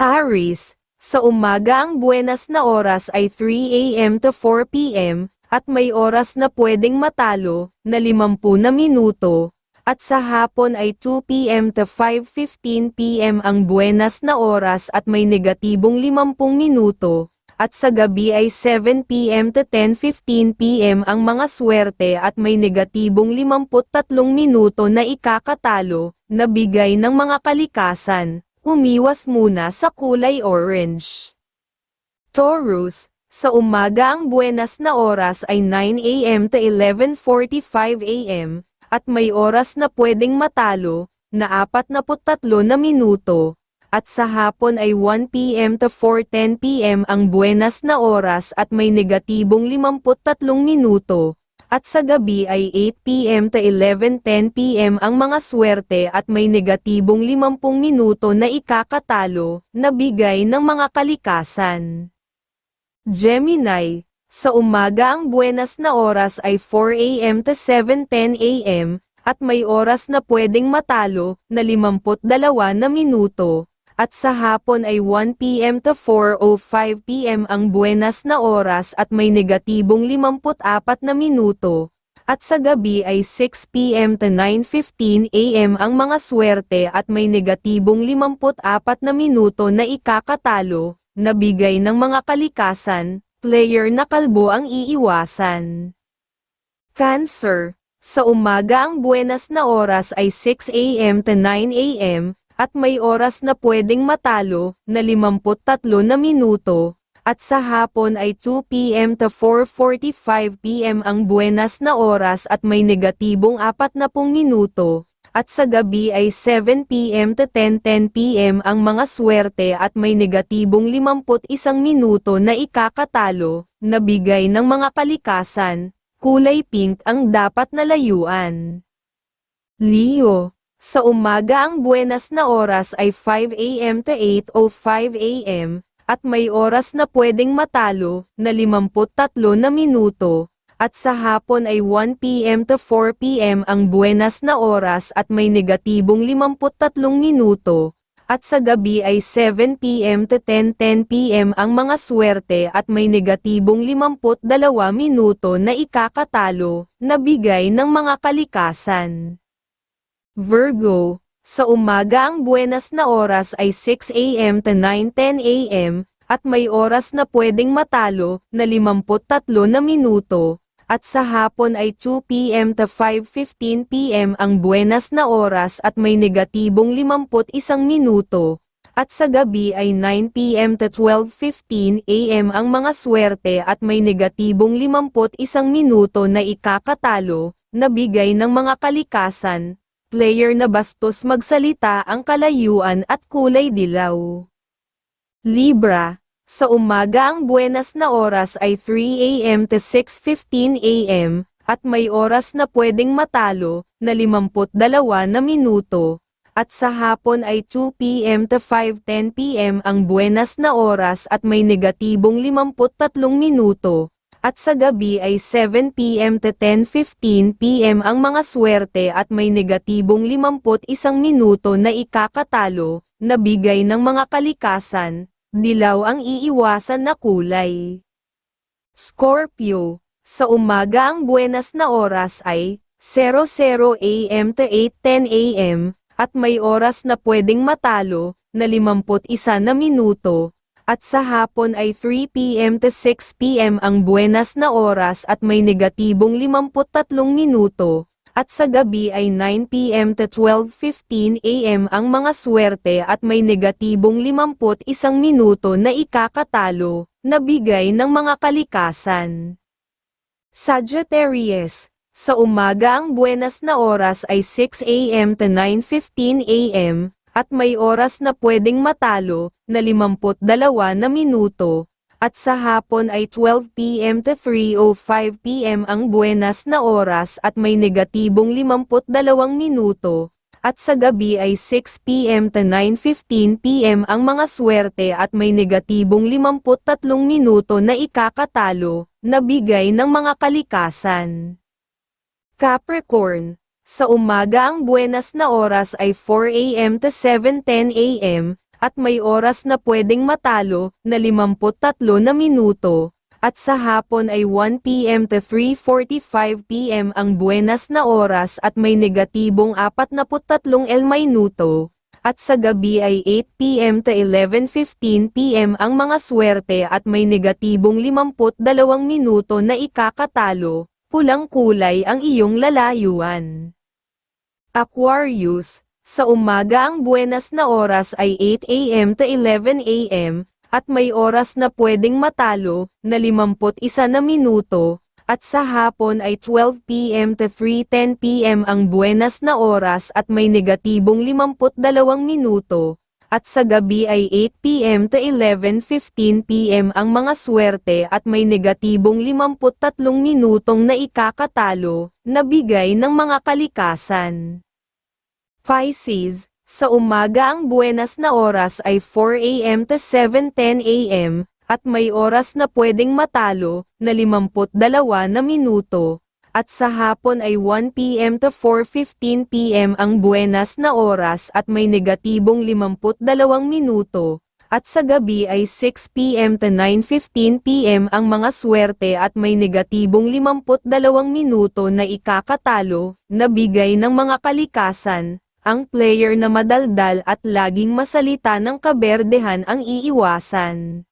Aries, sa umaga ang buenas na oras ay 3 a.m. to 4 p.m., at may oras na pwedeng matalo, na 50 na minuto, at sa hapon ay 2 p.m. to 5.15 p.m. ang buenas na oras at may negatibong 50 minuto, at sa gabi ay 7 p.m. to 10.15 p.m. ang mga swerte at may negatibong 53 minuto na ikakatalo, na bigay ng mga kalikasan, umiwas muna sa kulay orange. Taurus, sa umaga ang buenas na oras ay 9 a.m. to 11.45 a.m., at may oras na pwedeng matalo, na 43 na minuto, at sa hapon ay 1 p.m. to 4.10 p.m. ang buenas na oras at may negatibong 53 minuto, at sa gabi ay 8 p.m. to 11.10 p.m. ang mga swerte at may negatibong 50 minuto na ikakatalo, na bigay ng mga kalikasan. Gemini, sa umaga ang buenas na oras ay 4 a.m. to 7.10 a.m., at may oras na pwedeng matalo, na 52 na minuto, at sa hapon ay 1 p.m. to 4.05 p.m. ang buenas na oras at may negatibong 54 na minuto, at sa gabi ay 6 p.m. to 9.15 a.m. ang mga swerte at may negatibong 54 na minuto na ikakatalo, na bigay ng mga kalikasan, player na kalbo ang iiwasan. Cancer, sa umaga ang buenas na oras ay 6 a.m. to 9 a.m., at may oras na pwedeng matalo, na 53 na minuto, at sa hapon ay 2 p.m. to 4.45 p.m. ang buenas na oras at may negatibong 40 minuto, at sa gabi ay 7 p.m. to 10.10 p.m. ang mga swerte at may negatibong 51 minuto na ikakatalo, na bigay ng mga kalikasan, kulay pink ang dapat na layuan. Leo, sa umaga ang buenas na oras ay 5 a.m. to 8.05 a.m., at may oras na pwedeng matalo, na 53 na minuto, at sa hapon ay 1 p.m. to 4 p.m. ang buenas na oras at may negatibong 53 minuto, at sa gabi ay 7 p.m. to 10.10 p.m. ang mga swerte at may negatibong 52 minuto na ikakatalo, na bigay ng mga kalikasan. Virgo, sa umaga ang buenas na oras ay 6 a.m. to 9.10 a.m., at may oras na pwedeng matalo, na 53 na minuto, at sa hapon ay 2 p.m. to 5.15 p.m. ang buenas na oras at may negatibong 51 minuto, at sa gabi ay 9 p.m. to 12.15 a.m. ang mga swerte at may negatibong 51 minuto na ikakatalo, na bigay ng mga kalikasan, player na bastos magsalita ang kalayuan at kulay dilaw. Libra, sa umaga ang buenas na oras ay 3 a.m. to 6.15 a.m., at may oras na pwedeng matalo, na 52 na minuto, at sa hapon ay 2 p.m. to 5.10 p.m. ang buenas na oras at may negatibong 53 minuto, at sa gabi ay 7 p.m. to 10.15 p.m. ang mga swerte at may negatibong 51 minuto na ikakatalo, na bigay ng mga kalikasan, Dilaw ang iiwasan na kulay. Scorpio, sa umaga ang buenas na oras ay 00 AM to 8.10 AM, at may oras na pwedeng matalo, na 51 na minuto, at sa hapon ay 3 PM to 6 PM ang buenas na oras at may negatibong 53 minuto, at sa gabi ay 9 p.m. to 12.15 a.m. ang mga swerte at may negatibong 51 minuto na ikakatalo, na bigay ng mga kalikasan. Sagittarius, sa umaga ang buenas na oras ay 6 a.m. to 9.15 a.m., at may oras na pwedeng matalo, na 52 na minuto, at sa hapon ay 12 p.m. to 3.05 p.m. ang buenas na oras at may negatibong 52 minuto, at sa gabi ay 6 p.m. to 9.15 p.m. ang mga swerte at may negatibong 53 minuto na ikakatalo, na bigay ng mga kalikasan. Capricorn, sa umaga ang buenas na oras ay 4 a.m. to 7.10 a.m., at may oras na pwedeng matalo, na 53 na minuto, at sa hapon ay 1pm to 3.45pm ang buenas na oras at may negatibong 43 el minuto, at sa gabi ay 8pm to 11.15pm ang mga swerte at may negatibong 52 minuto na ikakatalo, pulang kulay ang iyong lalayuan. Aquarius, sa umaga ang buenas na oras ay 8 a.m. to 11 a.m., at may oras na pwedeng matalo, na 51 na minuto, at sa hapon ay 12 p.m. to 3.10 p.m. ang buenas na oras at may negatibong 52 minuto, at sa gabi ay 8 p.m. to 11.15 p.m. ang mga swerte at may negatibong 53 minutong na ikakatalo, na bigay ng mga kalikasan. Pisces, sa umaga ang buenas na oras ay 4 a.m. to 7.10 a.m., at may oras na pwedeng matalo, na 52 na minuto, at sa hapon ay 1 p.m. to 4.15 p.m. ang buenas na oras at may negatibong 52 minuto, at sa gabi ay 6 p.m. to 9.15 p.m. ang mga swerte at may negatibong 52 minuto na ikakatalo, na bigay ng mga kalikasan, ang player na madaldal at laging masalita ng kaberdehan ang iiwasan.